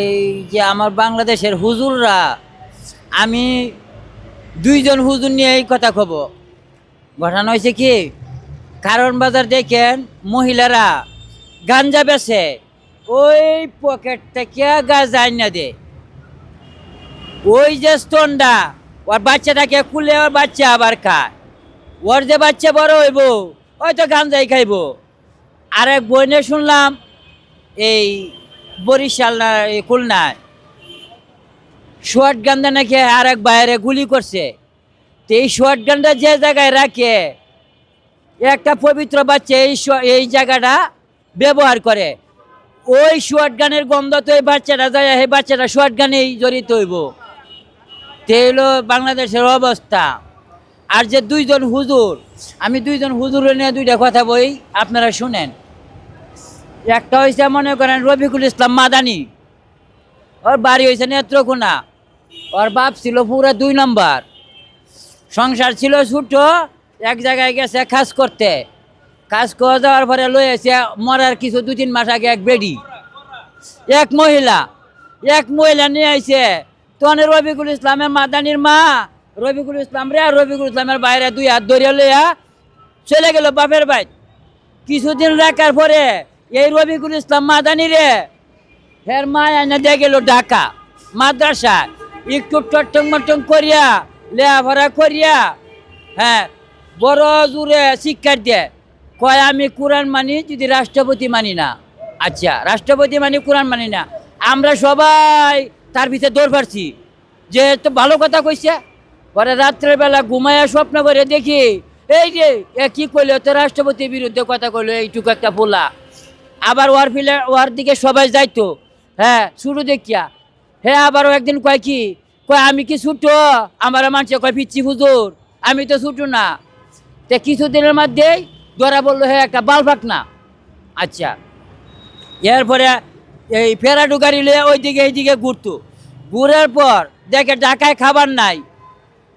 এই যে আমার বাংলাদেশের হুজুররা, আমি দুইজন হুজুর নিয়ে এই কথা কব। ঘটনা হয়েছে কি, কারণ বাজার দেখেন, মহিলারা গাঞ্জা বেছে, ওই পকেট থেকে গাছ আইনা দে ওই যে স্টোনটা ওর বাচ্চাটাকে কুলে ওর বাচ্চা আবার খায়। ওর যে বাচ্চা বড় হইব, ওই তো গাঞ্জাই খাইব। আর এক বইনে শুনলাম, এই বরিশাল না খুলনায় শর্ট গানটা নাকি আর এক বাইরে গুলি করছে। তো এই শর্ট গানটা যে জায়গায় রাখে, একটা পবিত্র বাচ্চা এই এই জায়গাটা ব্যবহার করে। ওই শর্ট গানের গন্ধ তো এই বাচ্চাটা যায়, এই বাচ্চাটা শর্ট গানেই জড়িত হইব। তে হলো বাংলাদেশের অবস্থা। আর যে দুইজন হুজুর, আমি দুইজন হুজুর নিয়ে দুইটা কথা বই আপনারা শুনেন। একটা হয়েছে মনে করেন, রফিকুল ইসলাম মাদানি। ওর বাড়ি হয়েছে নেত্রকোনা। ওর বাপ ছিল পুরো দুই নম্বর। সংসার ছিল ছোটো, এক জায়গায় গেছে কাজ করতে। কাজ করে যাওয়ার পরে লয়ে এসে মরার কিছু দু তিন মাস আগে এক বেডি। এক মহিলা। এক মহিলা নিয়ে আইছে, তখন রবিকুল ইসলামের মাদানির মা রবিকুল ইসলাম রে রবিকুল ইসলামের বাইরে দুই হাত ধরিয়া লইয়া চলে গেল বাপের বাইর কিছুদিন রাখার পরে এই রবিকুল ইসলাম মাদানি রে। ফের মা এনে দিয়ে গেল ঢাকা মাদ্রাসা একটু টট্টং মটং করিয়া লেহাভরা করিয়া হ্যাঁ বড় জোরে শিক্ষা দিয়ে। কয়, আমি কোরআন মানি, যদি রাষ্ট্রপতি মানি না। আচ্ছা রাষ্ট্রপতি মানি, কোরআন মানি না। আমরা সবাই তার ভিতরে দৌড় পারছি যে তো ভালো কথা কইছে। পরে রাত্রের বেলা ঘুমায়া স্বপ্ন করে দেখি, এই যে কি কইলো? তো রাষ্ট্রপতির বিরুদ্ধে কথা কইলো, এইটুকু একটা পোলা আবার ওয়ার ফিলে, ওয়ার দিকে সবাই যাইতো। হ্যাঁ শুরু দেখিয়া। হ্যাঁ আবারও একদিন কয় কি? কয়, আমি কি ছুটো? আমার মানুষে কয় পিচ্ছি হুজুর, আমি তো ছুটো না। তে কিছুদিনের মধ্যেই ধরা বলল হ্যাঁ একটা বালফাক না। আচ্ছা। এরপরে এই ফেরাডু গাড়ি লিয়ে ওইদিকে এইদিকে ঘুরতো। ঘুরার পর দেখে ঢাকায় খাবার নাই।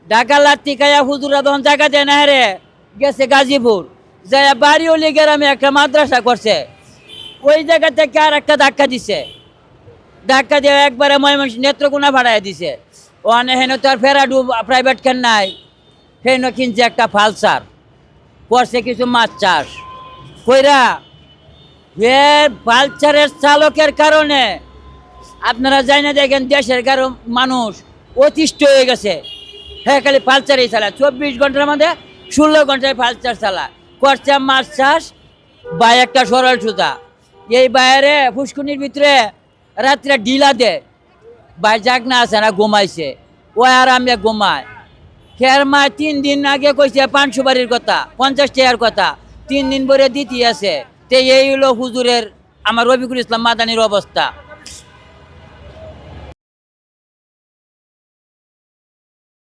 ঢাকা লাত্তি খাইয়া হুজুরা তখন জায়গা দেয় না রে, গেছে গাজীপুর। যাই বাড়িওলি গ্রামে একটা মাদ্রাসা করছে। ওই জায়গা থেকে আর একটা ধাক্কা দিছে। ধাক্কা দিয়ে একবারে ময়মন নেত্রকোনা ভাড়ায় দিছে। ওখানে হেন তো আর ফেরাডু প্রাইভেট খান নাই, হেন কিনছে একটা ফালসার করছে কিছু মাছ চাষ। কইরা এর পালচারের চালকের কারণে আপনারা যাই না দেখেন, দেশের কারও মানুষ অতিষ্ঠ হয়ে গেছে। হ্যাঁ খালি পালচারই চালায়। চব্বিশ ঘণ্টার মধ্যে ষোলো ঘন্টায় পালচার চালায়। করছে মাছ চাষ বা একটা সরল সুতা। এই বাইরে ফুসকুনির ভিতরে রাত্রে ডিলা দে। বাই না, আছে না, ঘুমাইছে। ও আর আমি ঘুমায় খের মা তিন দিন আগে কইছে পাঁচশো বাড়ির কথা, পঞ্চাশ টাকার কথা। তিন দিন পরে দিতে আছে। তে এই হলো হুজুরের, আমার রবিকুল ইসলাম মাদানির অবস্থা।